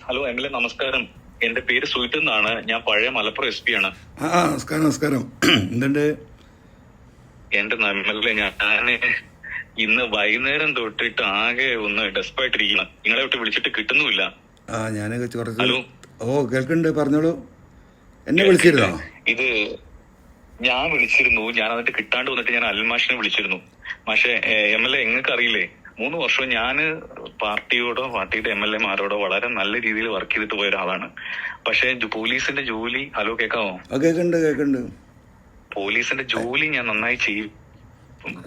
Hello M L A നമസ്കാരം. എന്റെ പേര് സുഹിത്ത് എന്നാണ്. ഞാൻ പഴയ മലപ്പുറം എസ് പി ആണ്. ആ നമസ്കാരം നമസ്കാരം. എന്തുണ്ട്? എന്റെ എം എൽ എ ഞാൻ ഇന്ന് വൈകുന്നേരം തൊട്ടിട്ട് ആകെ ഒന്ന് ഡെസ്പായിട്ടിരിക്കണം. നിങ്ങളെ വിട്ട് വിളിച്ചിട്ട് കിട്ടുന്നുമില്ല. ആ ഞാൻ കുറച്ച് ഹലോ. ഓ കേൾക്കുന്നുണ്ട് പറഞ്ഞോളൂ. എന്നെ വിളിച്ചിരുന്നോ? ഇത് ഞാൻ വിളിച്ചിരുന്നു. ഞാൻ അതിന്റെ കിട്ടാണ്ട് വന്നിട്ട് ഞാൻ അൽമാഷിനെ വിളിച്ചിരുന്നു. പക്ഷേ എം എൽ എ നിങ്ങൾക്ക് അറിയില്ലേ മൂന്ന് വർഷം ഞാൻ പാർട്ടിയോടോ പാർട്ടിയുടെ എം എൽ എമാരോടോ വളരെ നല്ല രീതിയിൽ വർക്ക് ചെയ്തിട്ട് പോയ ഒരാളാണ്. പക്ഷേ പോലീസിന്റെ ജോലി ഹലോ കേൾക്കാമോ ആ കേൾക്കുന്നുണ്ട് കേൾക്കുന്നുണ്ട് പോലീസിന്റെ ജോലി ഞാൻ നന്നായി ചെയ്യും.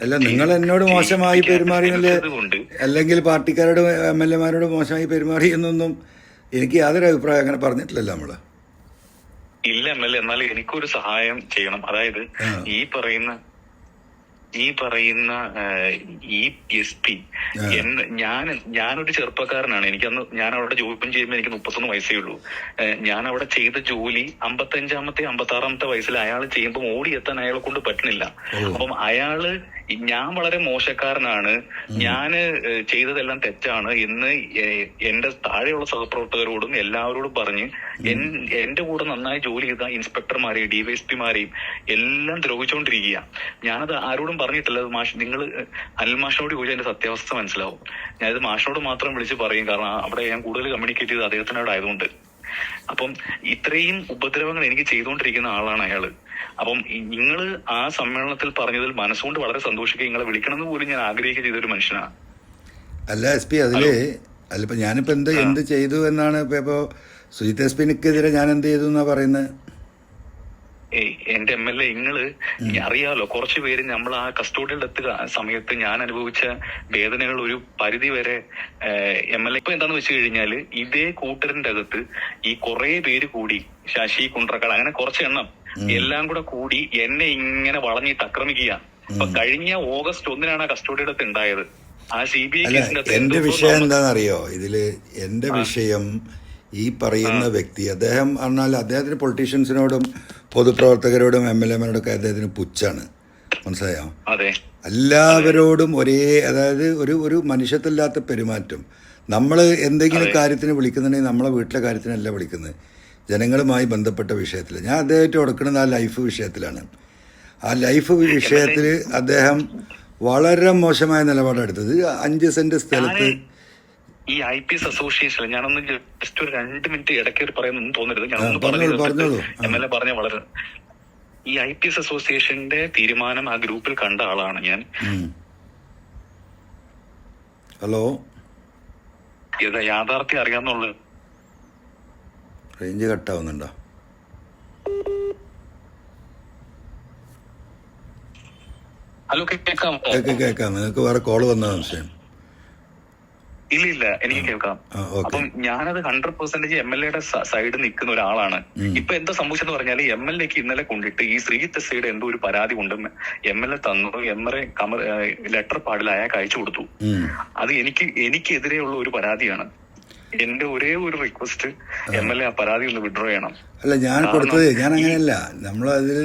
അല്ല നിങ്ങൾ എന്നോട് മോശമായി പെരുമാറി അല്ലെങ്കിൽ പാർട്ടിക്കാരോട് എം എൽ എമാരോട് മോശമായി പെരുമാറി എന്നൊന്നും എനിക്ക് യാതൊരു അഭിപ്രായം അങ്ങനെ പറഞ്ഞിട്ടില്ലല്ലോ നമ്മൾ. ഇല്ല എം എൽ എ എന്നാലും എനിക്കൊരു സഹായം ചെയ്യണം. അതായത് ഈ പറയുന്ന ഈ പറയുന്ന ഈ എസ് പി ഞാൻ ഞാനൊരു ചെറുപ്പക്കാരനാണ്. എനിക്കന്ന് ഞാൻ അവിടെ ജോലി ചെയ്യുമ്പോൾ എനിക്ക് മുപ്പത്തൊന്ന് വയസ്സേ ഉള്ളൂ. ഞാൻ അവിടെ ചെയ്ത ജോലി അമ്പത്തഞ്ചാമത്തെ അമ്പത്തി ആറാമത്തെ വയസ്സിൽ അയാൾ ചെയ്യുമ്പോൾ ഓടിയെത്താൻ അയാളെ കൊണ്ട് പറ്റുന്നില്ല. അപ്പം അയാൾ ഞാൻ വളരെ മോശക്കാരനാണ്. ഞാൻ ചെയ്തതെല്ലാം തെറ്റാണ് എന്ന് എന്റെ താഴെയുള്ള സഹപ്രവർത്തകരോടും എല്ലാവരോടും പറഞ്ഞ് എന്റെ കൂടെ നന്നായി ജോലി ചെയ്ത ഇൻസ്പെക്ടർമാരെയും ഡിവൈഎസ്പിമാരെയും എല്ലാം ദ്രോഹിച്ചുകൊണ്ടിരിക്കുക ഞാനത് ആരോടും പറഞ്ഞിട്ടില്ല. അത് മാഷ് നിങ്ങൾ അൽമാഷിനോട് ചോദിച്ചാൽ എന്റെ സത്യാവസ്ഥ മനസ്സിലാവും. ഞാനത് മാഷിനോട് മാത്രം വിളിച്ച് പറയും. കാരണം അവിടെ ഞാൻ കൂടുതൽ കമ്മ്യൂണിക്കേറ്റ് ചെയ്ത് അദ്ദേഹത്തിനോട് ആയതുകൊണ്ട് അപ്പം ഇത്രയും ഉപദ്രവങ്ങൾ എനിക്ക് ചെയ്തുകൊണ്ടിരിക്കുന്ന ആളാണ് അയാൾ. അപ്പം നിങ്ങൾ ആ സമ്മേളനത്തിൽ പറഞ്ഞതിൽ മനസ്സുകൊണ്ട് വളരെ സന്തോഷിക്കുക. നിങ്ങളെ വിളിക്കണമെന്ന് പോലും ഞാൻ ആഗ്രഹിക്കുക ചെയ്തൊരു മനുഷ്യനാണ് അല്ല എസ് പി അതിൽ അല്ലിപ്പോ ഇപ്പൊ ഞാനിപ്പോ എന്ത് എന്ത് ചെയ്തു എന്നാണ് ഇപ്പൊ സുജിത് എസ് പിനെതിരെ ഞാൻ എന്ത് ചെയ്തു എന്നാ പറയുന്നത് എന്റെ എം എൽ എ നിങ്ങൾ അറിയാലോ കുറച്ചു പേര് നമ്മൾ ആ കസ്റ്റോഡിയിൽ എത്തുക സമയത്ത് ഞാൻ അനുഭവിച്ച വേദനകൾ ഒരു പരിധി വരെ എം എൽ എ ഇപ്പൊ എന്താന്ന് വെച്ച് കഴിഞ്ഞാൽ ഇതേ കൂട്ടറിന്റെ അകത്ത് ഈ കുറെ പേര് കൂടി ശശി കുണ്ട്രക്കാട് അങ്ങനെ കുറച്ച് എണ്ണം എല്ലാം കൂടെ കൂടി എന്നെ ഇങ്ങനെ വളഞ്ഞിട്ട് ആക്രമിക്കുക അപ്പൊ കഴിഞ്ഞ ഓഗസ്റ്റ് ഒന്നിനാണ് ആ കസ്റ്റോഡിയുടെ അടുത്ത് ഉണ്ടായത്. ആ സി ബി ഐ കേസിന്റെ എന്റെ വിഷയം എന്താണെന്നറിയോ ഇതിൽ എന്റെ വിഷയം ഈ പറയുന്ന വ്യക്തി അദ്ദേഹം പറഞ്ഞാൽ അദ്ദേഹത്തിന് പൊളിറ്റീഷ്യൻസിനോടും പൊതുപ്രവർത്തകരോടും എം എൽ എമാരോടൊക്കെ അദ്ദേഹത്തിന് പുച്ഛാണ്. മനസ്സിലായോ? എല്ലാവരോടും ഒരേ അതായത് ഒരു ഒരു മനുഷ്യത്തില്ലാത്ത പെരുമാറ്റം. നമ്മൾ എന്തെങ്കിലും കാര്യത്തിന് വിളിക്കുന്നുണ്ടെങ്കിൽ നമ്മളെ വീട്ടിലെ കാര്യത്തിനല്ല വിളിക്കുന്നത്. ജനങ്ങളുമായി ബന്ധപ്പെട്ട വിഷയത്തിൽ ഞാൻ അദ്ദേഹത്തെ കൊടുക്കുന്നത് ആ ലൈഫ് വിഷയത്തിലാണ്. ആ ലൈഫ് വിഷയത്തിൽ അദ്ദേഹം വളരെ മോശമായ നിലപാടെടുത്തത്. അഞ്ച് സെന്റ് സ്ഥലത്ത് ഈ ഐ പി എസ് അസോസിയേഷൻ ഞാനൊന്ന് ജസ്റ്റ് ഒരു രണ്ട് മിനിറ്റ് ഇടയ്ക്ക് പറയുന്നൊന്നും തോന്നരുത്. ഞാനൊന്ന് പറഞ്ഞു. എം എൽ എ പറഞ്ഞ വളരെ ഈ ഐ പി എസ് അസോസിയേഷന്റെ തീരുമാനം ആ ഗ്രൂപ്പിൽ കണ്ട ആളാണ് ഞാൻ. ഹലോ? യാഥാർത്ഥ്യം അറിയാന്നുള്ളത് റേഞ്ച് കട്ടാവുന്നുണ്ടോ? ഹലോ കേൾക്കാം കേൾക്കാം. നിങ്ങൾക്ക് വേറെ കോൾ വന്ന സംശയം ഇല്ല ഇല്ല എനിക്ക് കേൾക്കാം. അപ്പം ഞാനത് ഹൺഡ്രഡ് പെർസെന്റേജ് എം എൽ എയുടെ സൈഡിൽ നിൽക്കുന്ന ഒരാളാണ്. ഇപ്പൊ എന്താ സംഭവിച്ചെന്ന് പറഞ്ഞാൽ എം എൽ എക്ക് ഇന്നലെ കൊണ്ടിട്ട് ഈ ശ്രീ തെസ്സയുടെ എന്തോ ഒരു പരാതി ഉണ്ടെന്ന് എം എൽ എ തന്നു എം എൽ എ ലെറ്റർ പാടിൽ അയാൾക്ക് അയച്ചു കൊടുത്തു. അത് എനിക്ക് എനിക്കെതിരെയുള്ള ഒരു പരാതിയാണ്. എന്റെ ഒരേ ഒരു റിക്വസ്റ്റ് എം എൽ എ ആ പരാതി ഒന്ന് വിഡ്രോ ചെയ്യണം. അല്ല ഞാൻ കൊടുത്തത് ഞാൻ അങ്ങനെയല്ല. അതിൽ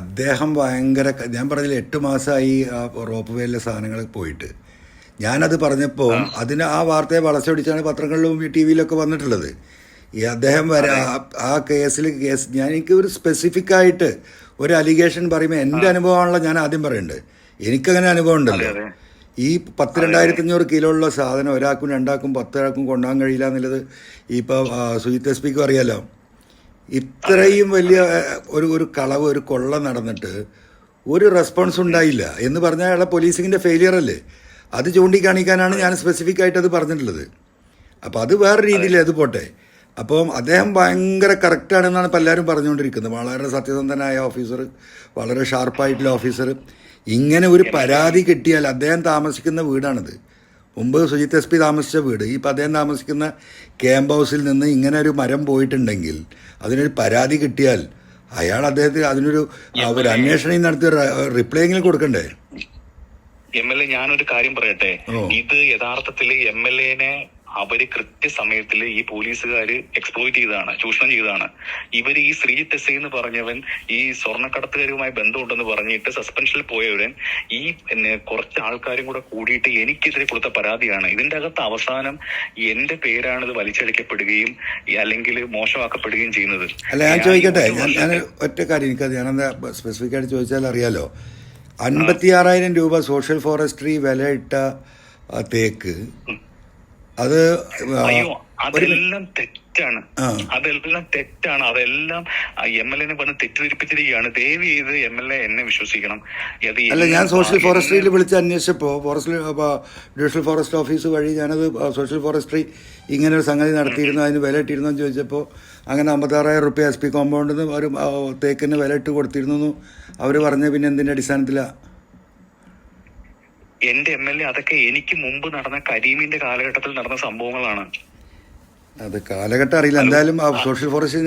അദ്ദേഹം ഭയങ്കര ഞാൻ പറഞ്ഞില്ല എട്ട് മാസമായി ആ റോപ്പ് വേയിലെ സാധനങ്ങൾ പോയിട്ട്. ഞാനത് പറഞ്ഞപ്പോൾ അതിന് ആ വാർത്തയെ വളച്ചൊടിച്ചാണ് പത്രങ്ങളിലും ടി വിയിലൊക്കെ വന്നിട്ടുള്ളത്. ഈ അദ്ദേഹം വരെ ആ- കേസിൽ കേസ് ഞാൻ എനിക്ക് ഒരു സ്പെസിഫിക് ആയിട്ട് ഒരു അലിഗേഷൻ പറയുമ്പോൾ എന്റെ അനുഭവമാണല്ലോ ഞാൻ ആദ്യം പറയുന്നുണ്ട് എനിക്കങ്ങനെ അനുഭവം ഉണ്ടല്ലോ. ഈ പത്ത് രണ്ടായിരത്തി അഞ്ഞൂറ് കിലോ ഉള്ള സാധനം ഒരാൾക്കും രണ്ടാൾക്കും പത്തൊരാൾക്കും കൊണ്ടുപോകാൻ കഴിയില്ല എന്നുള്ളത് ഇപ്പോൾ സുജിത് എസ് പിക്കും അറിയാലോ. ഇത്രയും വലിയ ഒരു ഒരു കളവ് ഒരു കൊള്ള നടന്നിട്ട് ഒരു റെസ്പോൺസ് ഉണ്ടായില്ല എന്ന് പറഞ്ഞാൽ അയാളെ പോലീസിങ്ങിന്റെ ഫെയിലിയർ അല്ലേ അത് ചൂണ്ടിക്കാണിക്കാനാണ് ഞാൻ സ്പെസിഫിക് ആയിട്ട് അത് പറഞ്ഞിട്ടുള്ളത്. അപ്പോൾ അത് വേറെ രീതിയിൽ അത്. പോട്ടെ. അപ്പം അദ്ദേഹം ഭയങ്കര കറക്റ്റാണെന്നാണ് ഇപ്പോൾ എല്ലാവരും പറഞ്ഞുകൊണ്ടിരിക്കുന്നത്. വളരെ സത്യസന്ധനായ ഓഫീസർ വളരെ ഷാർപ്പായിട്ടുള്ള ഓഫീസർ ഇങ്ങനെ ഒരു പരാതി കിട്ടിയാൽ അദ്ദേഹം താമസിക്കുന്ന വീടാണിത്. മുമ്പ് സുജിത് എസ് പി താമസിച്ച വീട്. ഇപ്പം അദ്ദേഹം താമസിക്കുന്ന ക്യാമ്പ് ഹൗസിൽ നിന്ന് ഇങ്ങനെ ഒരു മരം പോയിട്ടുണ്ടെങ്കിൽ അതിനൊരു പരാതി കിട്ടിയാൽ അയാൾ അദ്ദേഹത്തിന് അതിനൊരു ഒരു അന്വേഷണം നടത്തി റിപ്ലൈ എങ്കിലും കൊടുക്കണ്ടേ? എം എൽ എ ഞാനൊരു കാര്യം പറയട്ടെ. ഇത് യഥാർത്ഥത്തിൽ എം എൽ എനെ അവർ കൃത്യസമയത്തിൽ ഈ പോലീസുകാർ എക്സ്പ്ലോയിറ്റ് ചെയ്തതാണ് ചൂഷണം ചെയ്തതാണ്. ഇവർ ഈ ശ്രീ ടെസൈ എന്ന് പറഞ്ഞവൻ ഈ സ്വർണക്കടത്തുകാരുമായി ബന്ധമുണ്ടെന്ന് പറഞ്ഞിട്ട് സസ്പെൻഷനിൽ പോയവരൻ ഈ പിന്നെ കുറച്ച് ആൾക്കാരും കൂടെ കൂടിയിട്ട് എനിക്കെതിരെ കൊടുത്ത പരാതിയാണ്. ഇതിന്റെ അകത്ത് അവസാനം എന്റെ പേരാണ് ഇത് വലിച്ചടിക്കപ്പെടുകയും അല്ലെങ്കിൽ മോശമാക്കപ്പെടുകയും ചെയ്യുന്നത്. അല്ല ഞാൻ ചോദിക്കട്ടെ? ഞാൻ ഒറ്റ കാര്യം എനിക്കത് ഞാനെന്താ സ്പെസിഫിക് ആയിട്ട് ചോദിച്ചാൽ അറിയാലോ അൻപത്തിയാറായിരം രൂപ സോഷ്യൽ ഫോറസ്ട്രി വില ഇട്ട തേക്ക് അത് അയ്യോ അതെല്ലാം തെറ്റാണ്. അതെല്ലാം തെറ്റാണ്. അതെല്ലാം എം എൽ എനെ പറഞ്ഞ് തെറ്റിദ്ധരിപ്പിച്ചിരിക്കുകയാണ്. ദയവ് ചെയ്ത് എം എൽ എ എന്നെ വിശ്വസിക്കണം. അല്ല ഞാൻ സോഷ്യൽ ഫോറസ്ട്രിയിൽ വിളിച്ച് അന്വേഷിച്ചപ്പോൾ ഫോറസ്റ്റ് ഡിവിഷണൽ ഫോറസ്റ്റ് ഓഫീസ് വഴി ഞാനത് സോഷ്യൽ ഫോറസ്ട്രി ഇങ്ങനെ ഒരു സംഗതി നടത്തിയിരുന്നു അതിന് വില ഇട്ടിരുന്നു എന്ന് ചോദിച്ചപ്പോൾ അങ്ങനെ അമ്പത്താറായിരം റുപ്യ എസ് പി കോമ്പൗണ്ടിൽ നിന്ന് ഒരു തേക്കിന് വില ഇട്ട് കൊടുത്തിരുന്നു അവർ പറഞ്ഞ പിന്നെ എന്തിന്റെ അടിസ്ഥാനത്തിലാണ് എന്റെ എം എൽ എ അതൊക്കെ എനിക്ക് മുമ്പ് നടന്ന കരീമിന്റെ കാലഘട്ടത്തിൽ നടന്ന സംഭവങ്ങളാണ്. അത് കാലഘട്ടം അറിയില്ല. എന്തായാലും ആ സോഷ്യൽ ഫോറസ്റ്റ്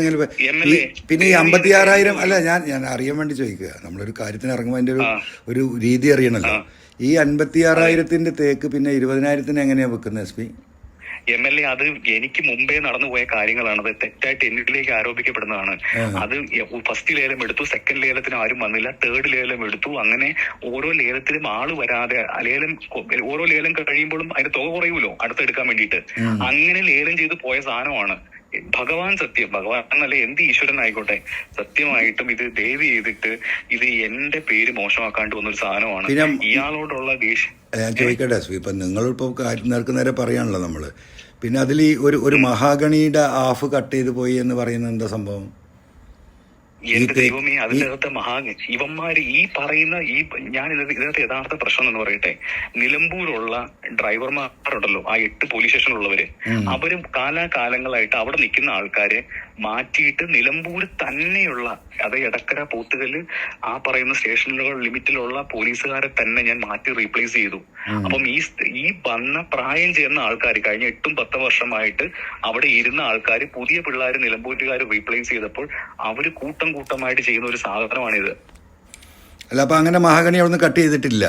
പിന്നെ ഈ അമ്പത്തിയാറായിരം അല്ല ഞാൻ ഞാൻ അറിയാൻ വേണ്ടി ചോദിക്കുക. നമ്മളൊരു കാര്യത്തിന് ഇറങ്ങുമ്പോൾ അതിന്റെ ഒരു ഒരു രീതി അറിയണല്ലോ. ഈ അൻപത്തിയാറായിരത്തിന്റെ തേക്ക് പിന്നെ ഇരുപതിനായിരത്തിന് എങ്ങനെയാ വെക്കുന്നത് S P? M L A അത് എനിക്ക് മുമ്പേ നടന്നുപോയ കാര്യങ്ങളാണ്. അത് തെറ്റായിട്ട് എന്നിലേക്ക് ആരോപിക്കപ്പെടുന്നതാണ്. അത് ഫസ്റ്റ് ലേലം എടുത്തു സെക്കൻഡ് ലേലത്തിന് ആരും വന്നില്ല തേർഡ് ലേലം എടുത്തു. അങ്ങനെ ഓരോ ലേലത്തിലും ആൾ വരാതെ ലേലം ഓരോ ലേലം കഴിയുമ്പോഴും അതിന്റെ തുക കുറയുമല്ലോ അടുത്തെടുക്കാൻ വേണ്ടിയിട്ട്. അങ്ങനെ ലേലം ചെയ്ത് പോയ സാധനമാണ്. ഭഗവാൻ സത്യം. ഭഗവാൻ എന്നല്ല എന്ത് ഈശ്വരൻ ആയിക്കോട്ടെ സത്യമായിട്ടും ഇത് ദയവ് ചെയ്തിട്ട് ഇത് എന്റെ പേര് മോശമാക്കാണ്ട് വന്നൊരു സാധനമാണ്. ഇയാളോടുള്ള ദേഷ്യം. ഞാൻ ചോദിക്കട്ടെ ഇപ്പൊ നിങ്ങൾ ഇപ്പം നിങ്ങളിപ്പോൾ കാര്യം നേർക്ക് നേരെ പറയാണല്ലോ നമ്മൾ പിന്നെ അതിൽ ഈ ഒരു ഒരു മഹാഗണിയുടെ ഹാഫ് കട്ട് ചെയ്ത് പോയി എന്ന് പറയുന്നത് എന്താ സംഭവം? എന്റെ ദൈവമേ അതിനകത്ത് മഹാ ഇവന്മാര് ഈ പറയുന്ന ഈ ഞാൻ ഇതിനകത്ത് യഥാർത്ഥ പ്രശ്നം എന്ന് പറയട്ടെ. നിലമ്പൂരുള്ള ഡ്രൈവർമാരുണ്ടല്ലോ ആ എട്ട് പോലീസ് സ്റ്റേഷനിലുള്ളവര്. അവരും കാലാകാലങ്ങളായിട്ട് അവിടെ നിൽക്കുന്ന ആൾക്കാരെ മാറ്റിയിട്ട് നിലമ്പൂർ തന്നെയുള്ള അത് എടക്കര പോത്തുകൽ ആ പറയുന്ന സ്റ്റേഷനുകൾ ലിമിറ്റിലുള്ള പോലീസുകാരെ തന്നെ ഞാൻ മാറ്റി റീപ്ലേസ് ചെയ്തു. അപ്പം ഈ ഈ വന്ന പ്രായം ചെയ്യുന്ന ആൾക്കാർ കഴിഞ്ഞ എട്ടും പത്ത് വർഷമായിട്ട് അവിടെ ഇരുന്ന ആൾക്കാർ പുതിയ പിള്ളേർ നിലമ്പൂരുകാർ റീപ്ലേസ് ചെയ്തപ്പോൾ അവർ കൂട്ടം കൂട്ടമായിട്ട് ചെയ്യുന്ന ഒരു സാധനമാണിത്. അല്ല അപ്പൊ അങ്ങനെ മഹാഗണി അവിടെ കട്ട് ചെയ്തിട്ടില്ല?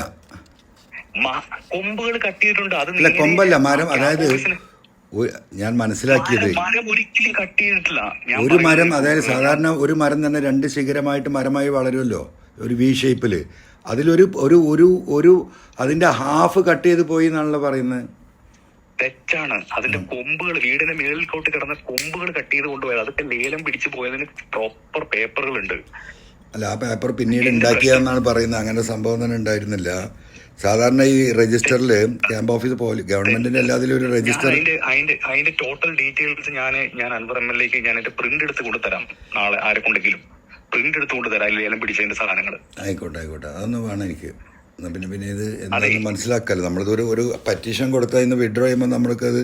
കൊമ്പുകൾ കട്ട് ചെയ്തിട്ടുണ്ട്. അത് കൊമ്പല്ല മരം അതായത് ഞാൻ മനസ്സിലാക്കിയത് ഒരു മരം അതായത് സാധാരണ ഒരു മരം തന്നെ രണ്ട് ശിഖരമായിട്ട് മരമായി വളരുമല്ലോ? ഒരു വി ഷേപ്പിൽ അതിലൊരു ഒരു ഒരു ഒരു അതിന്റെ ഹാഫ് കട്ട് ചെയ്ത് പോയി എന്നാണല്ലോ പറയുന്നത്. തെറ്റാണ്. അതിന്റെ കൊമ്പുകൾ വീടിന്റെ മേളിലോട്ട് കിടന്ന കൊമ്പുകൾ കട്ട് ചെയ്ത് കൊണ്ടുപോയത്. അതൊക്കെ ലേലം പിടിച്ചു പോയതിന് പ്രോപ്പർ പേപ്പറുകൾ ഉണ്ട് അല്ല ആ പേപ്പർ പിന്നീട് ഉണ്ടാക്കിയെന്നാണ് പറയുന്നത്. അങ്ങനെ സംഭവം തന്നെ ഉണ്ടായിരുന്നില്ല. സാധാരണ ഈ രജിസ്റ്ററിൽ ക്യാമ്പ് ഓഫീസ് പോലെ ഗവൺമെന്റിന്റെ എല്ലാത്തിലും ഒരു രജിസ്റ്റർ അതിന്റെ അതിന്റെ ടോട്ടൽ ഡീറ്റെയിൽസ് ഞാൻ ഞാൻ അൻവർ എം എൽ എക്ക് ഞാൻ എന്റെ പ്രിന്റ് എടുത്ത് കൊണ്ടുതരാം നാളെ ആരെ കൊണ്ടെങ്കിലും. പ്രിന്റ് എടുത്ത് കൊണ്ടുതരാം അതിൽ ഏലം പിടിച്ചതിന്റെ സാധനങ്ങൾ ആയിക്കോട്ടെ ആയിക്കോട്ടെ. അതൊന്നും വേണം എനിക്ക്. പിന്നെ പിന്നെ ഇത് എന്താണെന്ന് മനസ്സിലാക്കല്ലോ നമ്മളിത് ഒരു ഒരു പറ്റീഷൻ കൊടുത്താൽ ഇന്ന് വിഡ്രോ ചെയ്യുമ്പോൾ നമ്മൾക്ക് അത്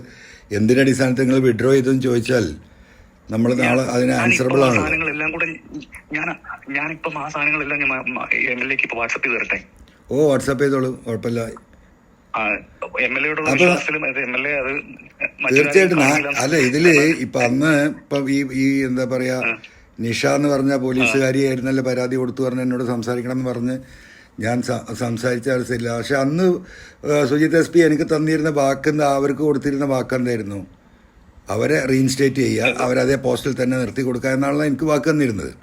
എന്തിന്റെ അടിസ്ഥാനത്തിൽ നിങ്ങൾ വിഡ്രോ ചെയ്തെന്ന് ചോദിച്ചാൽ നമ്മൾ നാളെ അതിന് ആൻസറബിൾ ആണ്. സാധനങ്ങളെല്ലാം കൂടെ ഞാൻ ഞാനിപ്പം ആ സാധനങ്ങളെല്ലാം ഞാൻ എം എൽ എക്ക് ഇപ്പൊ വാട്സപ്പ് ചെയ്ത് തരട്ടെ ഓ വാട്സാപ്പ് ചെയ്തോളൂ. കുഴപ്പമില്ല. തീർച്ചയായിട്ടും അല്ല ഇതിൽ ഇപ്പൊ അന്ന് ഇപ്പൊ ഈ ഈ എന്താ പറയാ നിഷ എന്ന് പറഞ്ഞ പോലീസുകാരിയായിരുന്നല്ലോ പരാതി കൊടുത്തു പറഞ്ഞ് എന്നോട് സംസാരിക്കണം എന്ന് പറഞ്ഞ് ഞാൻ സംസാരിച്ച ആവശ്യമില്ല പക്ഷെ അന്ന് സുജിത് എസ് പി എനിക്ക് തന്നിരുന്ന വാക്ക് അവർക്ക് കൊടുത്തിരുന്ന വാക്ക് എന്തായിരുന്നു അവരെ റീഇൻസ്റ്റേറ്റ് ചെയ്യുക അവരതേ പോസ്റ്റിൽ തന്നെ നിർത്തി കൊടുക്കുക എന്നാണല്ലോ എനിക്ക് വാക്ക് തന്നിരുന്നത്.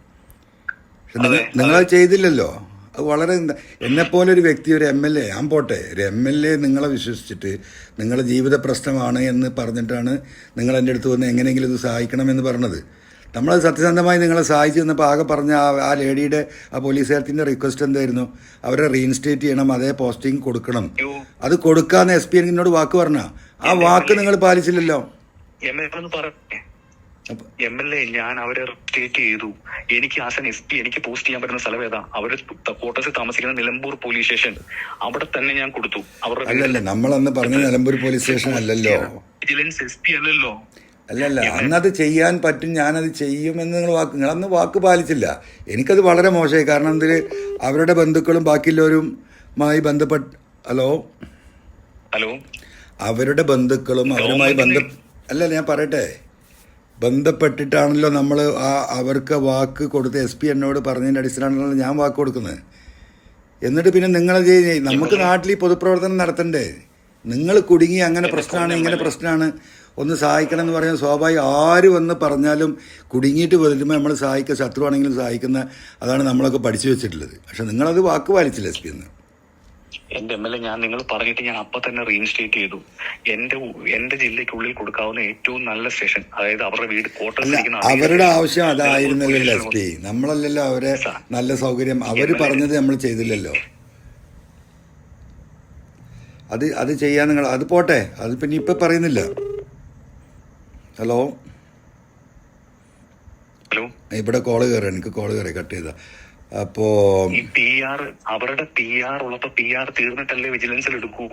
പക്ഷെ നിങ്ങൾ ചെയ്തില്ലല്ലോ. അത് വളരെ എന്നെപ്പോലെ ഒരു വ്യക്തി ഒരു എം എൽ എ ഞാൻ പോട്ടെ ഒരു എം എൽ എ നിങ്ങളെ വിശ്വസിച്ചിട്ട് നിങ്ങളുടെ ജീവിത പ്രശ്നമാണ് എന്ന് പറഞ്ഞിട്ടാണ് നിങ്ങൾ എന്റെ അടുത്ത് വന്ന് എങ്ങനെയെങ്കിലും ഇത് സഹായിക്കണമെന്ന് പറഞ്ഞത്. നമ്മൾ സത്യസന്ധമായി നിങ്ങളെ സഹായിച്ചു തന്നപ്പോൾ ആകെ പറഞ്ഞ ആ ആ ലേഡിയുടെ ആ പോലീസുകാരത്തിന്റെ റിക്വസ്റ്റ് എന്തായിരുന്നു? അവരെ റീഇൻസ്റ്റേറ്റ് ചെയ്യണം അതേ പോസ്റ്റിംഗ് കൊടുക്കണം. അത് കൊടുക്കാന്ന് എസ് പി എന്നോട് വാക്ക് പറഞ്ഞ. ആ വാക്ക് നിങ്ങൾ പാലിച്ചില്ലല്ലോ. എം എൽ എ ഞാൻ അവരെ സ്റ്റേറ്റ് ചെയ്തു. എനിക്ക് ആസൻ എസ് പി എനിക്ക് പോസ്റ്റ് ചെയ്യാൻ പറ്റുന്ന സ്ഥലം ഏതാ? അവർ ക്വാർട്ടേഴ്സിൽ താമസിക്കുന്ന നിലമ്പൂർ പോലീസ് സ്റ്റേഷൻ അവിടെ തന്നെ ഞാൻ കൊടുത്തു. അവരുടെ അല്ലല്ല നമ്മളന്ന് പറഞ്ഞ നിലമ്പൂർ പോലീസ് സ്റ്റേഷൻ അല്ലല്ലോ. വിജിലൻസ് എസ് പി അല്ലല്ലോ. അല്ലല്ല അന്നത് ചെയ്യാൻ പറ്റും ഞാനത് ചെയ്യുമെന്ന് നിങ്ങൾ വാക്ക് നിങ്ങളന്ന് വാക്ക് പാലിച്ചില്ല. എനിക്കത് വളരെ മോശമായി. കാരണം എന്തിന്? അവരുടെ ബന്ധുക്കളും ബാക്കിയുള്ളവരുമായി ബന്ധപ്പെട്ട് ഹലോ? ഹലോ? അവരുടെ ബന്ധുക്കളും അവരുമായി ബന്ധ അല്ല ഞാൻ പറയട്ടെ. ബന്ധപ്പെട്ടിട്ടാണല്ലോ നമ്മൾ ആ അവർക്ക് വാക്ക് കൊടുത്ത് എസ് പി എന്നോട് പറഞ്ഞതിന്റെ അടിസ്ഥാനത്തിലാണ് ഞാൻ വാക്ക് കൊടുക്കുന്നത്. എന്നിട്ട് പിന്നെ നിങ്ങൾ നമുക്ക് നാട്ടിൽ ഈ പൊതുപ്രവർത്തനം നടത്തണ്ടേ? നിങ്ങൾ കുടുങ്ങി അങ്ങനെ പ്രശ്നമാണ് ഇങ്ങനെ പ്രശ്നമാണ് ഒന്ന് സഹായിക്കണം എന്ന് പറയുന്നത് സ്വാഭാവികം ആര് വന്ന് പറഞ്ഞാലും കുടുങ്ങിയിട്ട് വരുമ്പോൾ നമ്മൾ സഹായിക്കുക ശത്രുവാണെങ്കിലും സഹായിക്കുന്ന അതാണ് നമ്മളൊക്കെ പഠിച്ചു വെച്ചിട്ടുള്ളത്. പക്ഷെ നിങ്ങളത് വാക്ക് പാലിച്ചില്ല എസ് പി എന്ന്. എന്റെ എം എൽ എ ഞാൻ നിങ്ങൾ പറഞ്ഞിട്ട് ഞാൻ അപ്പൊ തന്നെ റീഇൻസ്റ്റേറ്റ് ചെയ്തു. എന്റെ എന്റെ ജില്ലയ്ക്കുള്ളിൽ കൊടുക്കാവുന്ന ഏറ്റവും നല്ല സ്റ്റേഷൻ അതായത് അവരുടെ വീട് അല്ല അവരുടെ ആവശ്യം അതായിരുന്നല്ലോ എസ് പി നമ്മളല്ലല്ലോ അവരെ നല്ല സൗകര്യം അവർ പറഞ്ഞത് നമ്മൾ ചെയ്തില്ലല്ലോ. അത് അത് ചെയ്യാൻ നിങ്ങൾ അത് പോട്ടെ അത് പിന്നെ ഇപ്പൊ പറയുന്നില്ല. ഹലോ? ഹലോ? ഇവിടെ കോൾ കയറി എനിക്ക് കോൾ കയറി കട്ട് ചെയ്ത. അപ്പോ പി ആർ അവരുടെ പി ആർ ഉള്ളപ്പോ പി ആർ തീർന്നിട്ടല്ലേ വിജിലൻസിൽ എടുക്കൂ.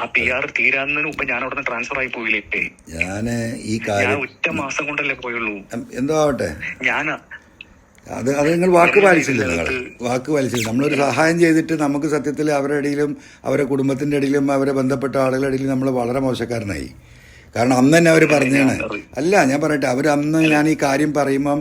ആ പി ആർ തീരാന്നതിന് മുമ്പ് ഞാൻ അവിടെ ട്രാൻസ്ഫർ ആയി പോയില്ലേ? ഞാൻ ഈ കാര്യം ഒറ്റ മാസം കൊണ്ടല്ലേ പോയുള്ളൂ. എന്തോ ആവട്ടെ? ഞാൻ അത് അത് നിങ്ങൾ വാക്ക് പാലിച്ചില്ല നിങ്ങൾ. വാക്ക് പാലിച്ചില്ല. നമ്മളൊരു സഹായം ചെയ്തിട്ട് നമുക്ക് സത്യത്തിൽ അവരുടെ ഇടയിലും അവരുടെ കുടുംബത്തിന്റെ ഇടയിലും അവരെ ബന്ധപ്പെട്ട ആളുകളുടെ ഇടയിലും നമ്മൾ വളരെ മോശക്കാരനായി. കാരണം അന്ന് തന്നെ അവർ പറഞ്ഞാണ്. അല്ല ഞാൻ പറയട്ടെ. അവർ അന്ന് ഞാൻ ഈ കാര്യം പറയുമ്പം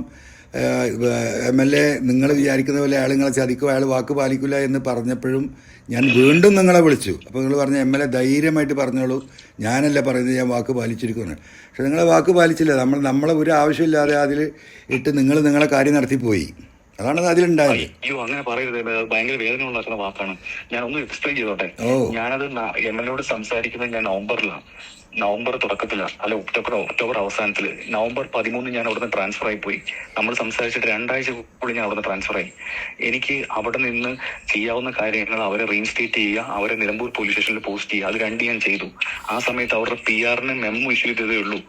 എം എൽ എ നിങ്ങൾ വിചാരിക്കുന്ന പോലെ അയാൾ നിങ്ങളെ ചതിക്കും അയാൾ വാക്ക് പാലിക്കില്ല എന്ന് പറഞ്ഞപ്പോഴും ഞാൻ വീണ്ടും നിങ്ങളെ വിളിച്ചു. അപ്പോൾ നിങ്ങൾ പറഞ്ഞ എം എൽ എ ധൈര്യമായിട്ട് പറഞ്ഞോളൂ. ഞാനല്ല പറയുന്നത് ഞാൻ വാക്ക് പാലിച്ചിരിക്കുന്നു. പക്ഷെ നിങ്ങളെ വാക്ക് പാലിച്ചില്ല. നമ്മൾ നമ്മളെ ഒരു ആവശ്യമില്ലാതെ അതിൽ ഇട്ട് നിങ്ങൾ നിങ്ങളെ കാര്യം നടത്തിപ്പോയി. അതാണ് അതിലുണ്ടായത്. അയ്യോ അങ്ങനെ പറയരുത്. ഭയങ്കര വേദന ഉണ്ടാക്കുന്ന വാക്കാണ്. ഞാൻ ഒന്ന് എക്സ്പ്ലെയിൻ ചെയ്തോട്ടെ. ഞാനത് എം എൽ എയോട് സംസാരിക്കുന്നത് ഞാൻ നവംബറിലാണ്. നവംബർ തുടക്കത്തിലാണ് അല്ല ഒക്ടോബർ ഒക്ടോബർ അവസാനത്തിൽ. നവംബർ പതിമൂന്ന് ഞാൻ അവിടുന്ന് ട്രാൻസ്ഫർ ആയി പോയി. നമ്മൾ സംസാരിച്ചിട്ട് രണ്ടാഴ്ച കൂടി ഞാൻ അവിടുന്ന് ട്രാൻസ്ഫർ ആയി. എനിക്ക് അവിടെ നിന്ന് ചെയ്യാവുന്ന കാര്യങ്ങൾ അവരെ റീഇൻസ്റ്റേറ്റ് ചെയ്യുക അവരെ നിലമ്പൂർ പോലീസ് സ്റ്റേഷനിൽ പോസ്റ്റ് ചെയ്യുക അത് രണ്ട് ഞാൻ ചെയ്തു. ആ സമയത്ത് അവരുടെ പി ആറിന് മെമ്മോ ഇഷ്യൂ ചെയ്തതേ ഉള്ളൂ.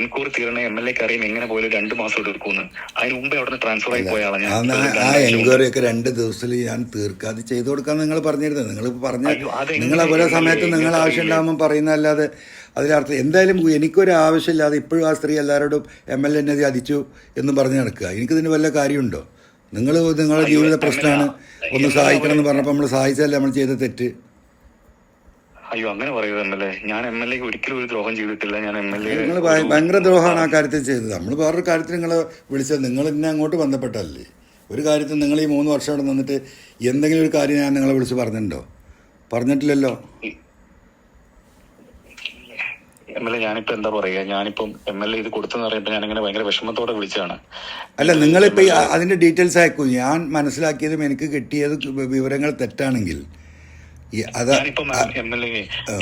എൻക്വയറി തീരണ എം എൽ എക്ക് അറിയാം എങ്ങനെ പോയാലും രണ്ട് മാസം എടുക്കുമെന്ന്. അതിന് മുമ്പേ അവിടുന്ന് ട്രാൻസ്ഫർ ആയി പോയ ആളാണ് ഞാൻ. ആ എൻക്വയറി ഒക്കെ രണ്ട് ദിവസത്തിൽ ഞാൻ തീർക്കാതെ ചെയ്തു കൊടുക്കാൻ നിങ്ങൾ പറഞ്ഞിരുന്നത്. നിങ്ങൾ പറഞ്ഞ നിങ്ങൾ ഓരോ സമയത്ത് നിങ്ങൾ ആവശ്യം ഉണ്ടാകുമ്പോൾ പറയുന്നതല്ലാതെ അതിലർത്ഥം എന്തായാലും എനിക്കൊരു ആവശ്യമില്ലാതെ ഇപ്പോഴും ആ സ്ത്രീ എല്ലാവരോടും എം എൽ എന്നെ അതിച്ചു എന്നും പറഞ്ഞ് നടക്കുക. എനിക്കിതിന് വല്ല കാര്യമുണ്ടോ? നിങ്ങൾ നിങ്ങളുടെ ജീവിത പ്രശ്നമാണ്. ഒന്ന് സഹായിക്കണം എന്ന് പറഞ്ഞപ്പോൾ നമ്മൾ സഹായിച്ചാലേ നമ്മൾ ചെയ്ത തെറ്റ്. അയ്യോ അങ്ങനെ പറയരുത് എം എൽ എ ഞാൻ എം എൽ എ ഒരിക്കലും ഒരു ദ്രോഹം ചെയ്തിട്ടില്ല. ഞാൻ എം എൽ എ നിങ്ങൾ ഭയങ്കര ദ്രോഹമാണ് ആ കാര്യത്തിൽ ചെയ്തത്. നമ്മൾ വേറൊരു കാര്യത്തിൽ നിങ്ങളെ വിളിച്ചത്. നിങ്ങൾ ഇന്നെ അങ്ങോട്ട് ബന്ധപ്പെട്ടല്ലേ ഒരു കാര്യത്തിൽ നിങ്ങൾ ഈ മൂന്ന് വർഷം അവിടെ നിന്നിട്ട് എന്തെങ്കിലും ഒരു കാര്യം ഞാൻ നിങ്ങളെ വിളിച്ച് പറഞ്ഞിട്ടുണ്ടോ? പറഞ്ഞിട്ടില്ലല്ലോ? എം എൽ എ ഞാനിപ്പോ എന്താ പറയാ ഞാനിപ്പം എം എൽ എ ഇത് കൊടുത്തെന്ന് പറയുമ്പോ ഞാൻ ഇങ്ങനെ ഭയങ്കര വിഷമത്തോടെ വിളിച്ചതാണ്. അല്ല നിങ്ങൾ ഇപ്പൊ അതിന്റെ ഡീറ്റെയിൽസ് അയക്കൂ. ഞാൻ മനസ്സിലാക്കിയതും എനിക്ക് കിട്ടിയത് വിവരങ്ങൾ തെറ്റാണെങ്കിൽ. ഈ അത് ഞാനിപ്പം M L A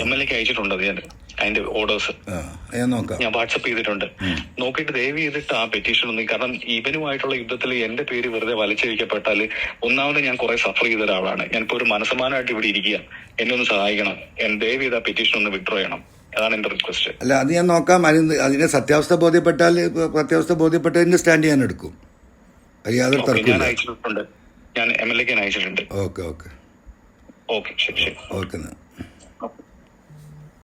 M L എക്ക് അയച്ചിട്ടുണ്ട് അത് ഞാൻ അതിന്റെ ഓർഡേഴ്സ് ഞാൻ വാട്സപ്പ് ചെയ്തിട്ടുണ്ട്. നോക്കിയിട്ട് ദയവ് ചെയ്തിട്ട് ആ പെറ്റീഷൻ ഒന്നും കാരണം ഇവനുമായിട്ടുള്ള യുദ്ധത്തിൽ എന്റെ പേര് വെറുതെ വലിച്ചഴിക്കപ്പെട്ടാൽ ഒന്നാമത് ഞാൻ കുറെ സഫർ ചെയ്ത ഒരാളാണ്. ഞാനിപ്പോ ഒരു മനസ്സമാനമായിട്ട് ഇവിടെ ഇരിക്കുക എന്നെ ഒന്ന് സഹായിക്കണം. ദയവ് ചെയ്ത് ആ പെറ്റീഷൻ ഒന്ന് വിഡ്രോ ചെയ്യണം. അതാണ് എന്റെ റിക്വസ്റ്റ് അല്ല അത് ഞാൻ നോക്കാം. അതിന് അതിന്റെ സത്യാവസ്ഥ ബോധ്യപ്പെട്ടാൽ സത്യാവസ്ഥ ബോധ്യപ്പെട്ടതിന്റെ സ്റ്റാൻഡ് ഞാൻ എടുക്കും. യാതൊരു ഞാൻ തർക്കമില്ല. അയച്ചിട്ടുണ്ട്. ഞാൻ എം എൽ എക്ക് ഞാൻ അയച്ചിട്ടുണ്ട്. Okay okay. ഓക്കെ ശരി ശരി. ഓക്കെ